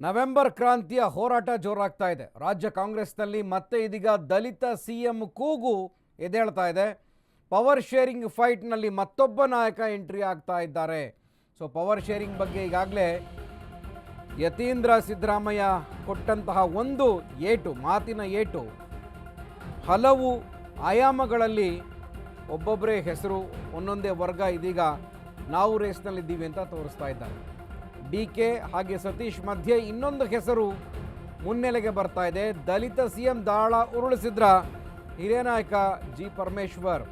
November ಕ್ರಾಂತಿಯ ಹೋರಾಟ ಜೋರಾಗ್ತಾ ಇದೆ. ರಾಜ್ಯ ಕಾಂಗ್ರೆಸ್ನಲ್ಲಿ ಮತ್ತೆ ಇದೀಗ ದಲಿತ ಸಿ ಎಂ ಕೂಗು ಎದ್ದೇಳ್ತಾ ಇದೆ. ಪವರ್ ಶೇರಿಂಗ್ ಫೈಟ್ನಲ್ಲಿ ಮತ್ತೊಬ್ಬ ನಾಯಕ ಎಂಟ್ರಿ ಆಗ್ತಾ ಇದ್ದಾರೆ. ಸೊ, ಪವರ್ ಶೇರಿಂಗ್ ಬಗ್ಗೆ ಈಗಾಗಲೇ ಯತೀಂದ್ರ ಸಿದ್ದರಾಮಯ್ಯ ಕೊಟ್ಟಂತಹ ಒಂದು ಏಟು, ಮಾತಿನ ಏಟು, ಹಲವು ಆಯಾಮಗಳಲ್ಲಿ ಒಬ್ಬೊಬ್ಬರೇ ಹೆಸರು, ಒಂದೊಂದೇ ವರ್ಗ ಇದೀಗ ನಾವು ರೇಸ್ನಲ್ಲಿದ್ದೀವಿ ಅಂತ ತೋರಿಸ್ತಾ ಇದ್ದಾರೆ. ಡಿ ಕೆ ಹಾಗೆ ಸತೀಶ್ ಮಧ್ಯೆ ಇನ್ನೊಂದು ಹೆಸರು ಮುನ್ನೆಲೆಗೆ ಬರ್ತಾ ಇದೆ. ದಲಿತ ಸಿ ಎಂ ದಾಳ ಉರುಳಿಸಿದ್ರ ಹಿರಿಯ ನಾಯಕ ಜಿ ಪರಮೇಶ್ವರ್.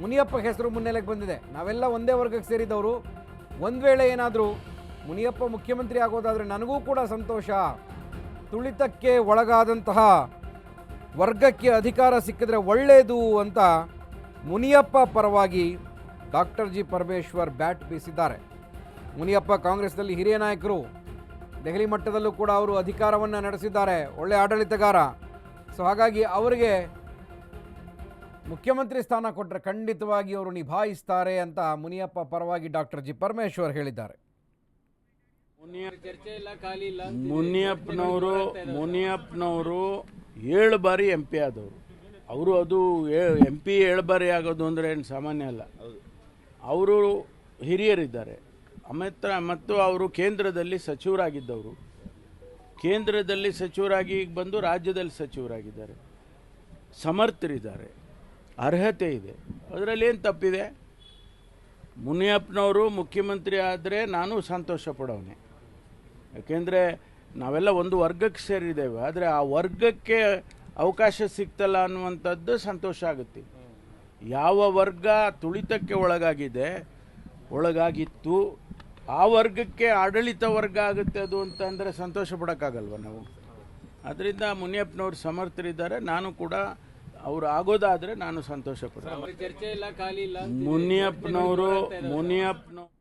ಮುನಿಯಪ್ಪ ಹೆಸರು ಮುನ್ನೆಲೆಗೆ ಬಂದಿದೆ. ನಾವೆಲ್ಲ ಒಂದೇ ವರ್ಗಕ್ಕೆ ಸೇರಿದವರು. ಒಂದು ವೇಳೆ ಏನಾದರೂ ಮುನಿಯಪ್ಪ ಮುಖ್ಯಮಂತ್ರಿ ಆಗೋದಾದರೆ ನನಗೂ ಕೂಡ ಸಂತೋಷ. ತುಳಿತಕ್ಕೆ ಒಳಗಾದಂತಹ ವರ್ಗಕ್ಕೆ ಅಧಿಕಾರ ಸಿಕ್ಕಿದ್ರೆ ಒಳ್ಳೆಯದು ಅಂತ ಮುನಿಯಪ್ಪ ಪರವಾಗಿ ಡಾಕ್ಟರ್ ಜಿ ಪರಮೇಶ್ವರ್ ಬ್ಯಾಟ್ ಬೀಸಿದ್ದಾರೆ. ಮುನಿಯಪ್ಪ ಕಾಂಗ್ರೆಸ್ನಲ್ಲಿ ಹಿರಿಯ ನಾಯಕರು. ದೆಹಲಿ ಮಟ್ಟದಲ್ಲೂ ಕೂಡ ಅವರು ಅಧಿಕಾರವನ್ನು ನಡೆಸಿದ್ದಾರೆ. ಒಳ್ಳೆ ಆಡಳಿತಗಾರ. ಸೊ ಹಾಗಾಗಿ ಅವರಿಗೆ ಮುಖ್ಯಮಂತ್ರಿ ಸ್ಥಾನ ಕೊಟ್ಟರೆ ಖಂಡಿತವಾಗಿ ಅವರು ನಿಭಾಯಿಸ್ತಾರೆ ಅಂತ ಮುನಿಯಪ್ಪ ಪರವಾಗಿ ಡಾಕ್ಟರ್ ಜಿ ಪರಮೇಶ್ವರ್ ಹೇಳಿದ್ದಾರೆ. ಮುನಿಯಪ್ಪನವರು ಮುನಿಯಪ್ಪನವರು ಏಳು ಬಾರಿ ಎಂ ಪಿ ಆದವರು. ಅವರು ಅದು ಎಂ ಪಿ ಏಳು ಬಾರಿ ಆಗೋದು ಅಂದರೆ ಏನು ಸಾಮಾನ್ಯ ಅಲ್ಲ. ಅವರು ಹಿರಿಯರಿದ್ದಾರೆ. ಅಮಿತ್ರ ಮತ್ತು ಅವರು ಕೇಂದ್ರದಲ್ಲಿ ಸಚಿವರಾಗಿದ್ದವರು. ಕೇಂದ್ರದಲ್ಲಿ ಸಚಿವರಾಗಿ ಈಗ ಬಂದು ರಾಜ್ಯದಲ್ಲಿ ಸಚಿವರಾಗಿದ್ದಾರೆ. ಸಮರ್ಥರಿದ್ದಾರೆ. ಅರ್ಹತೆ ಇದೆ. ಅದರಲ್ಲಿ ಏನು ತಪ್ಪಿದೆ? ಮುನಿಯಪ್ಪನವರು ಮುಖ್ಯಮಂತ್ರಿ ಆದರೆ ನಾನು ಸಂತೋಷ ಪಡೋನೆ ಯಾಕೆಂದರೆ ನಾವೆಲ್ಲ ಒಂದು ವರ್ಗಕ್ಕೆ ಸೇರಿದ್ದೇವೆ. ಆದರೆ ಆ ವರ್ಗಕ್ಕೆ ಅವಕಾಶ ಸಿಗ್ತಲ್ಲ ಅನ್ನುವಂಥದ್ದು ಸಂತೋಷ ಆಗುತ್ತೆ. ಯಾವ ವರ್ಗ ತುಳಿತಕ್ಕೆ ಒಳಗಾಗಿದೆ, ಒಳಗಾಗಿತ್ತು ಆ ವರ್ಗಕ್ಕೆ ಆಡಳಿತ ವರ್ಗ ಆಗುತ್ತೆ ಅದು ಅಂತ ಅಂದರೆ ಸಂತೋಷ ಪಡೋಕ್ಕಾಗಲ್ವ ನಾವು? ಅದರಿಂದ ಮುನಿಯಪ್ಪನವರು ಸಮರ್ಥರಿದ್ದಾರೆ. ನಾನು ಕೂಡ ಅವರು ಆಗೋದಾದರೆ ನಾನು ಸಂತೋಷ ಪಡ್ತೀನಿ. ಚರ್ಚೆ ಇಲ್ಲ ಖಾಲಿ ಇಲ್ಲ ಮುನಿಯಪ್ಪನವರು ಮುನಿಯಪ್ಪನವರು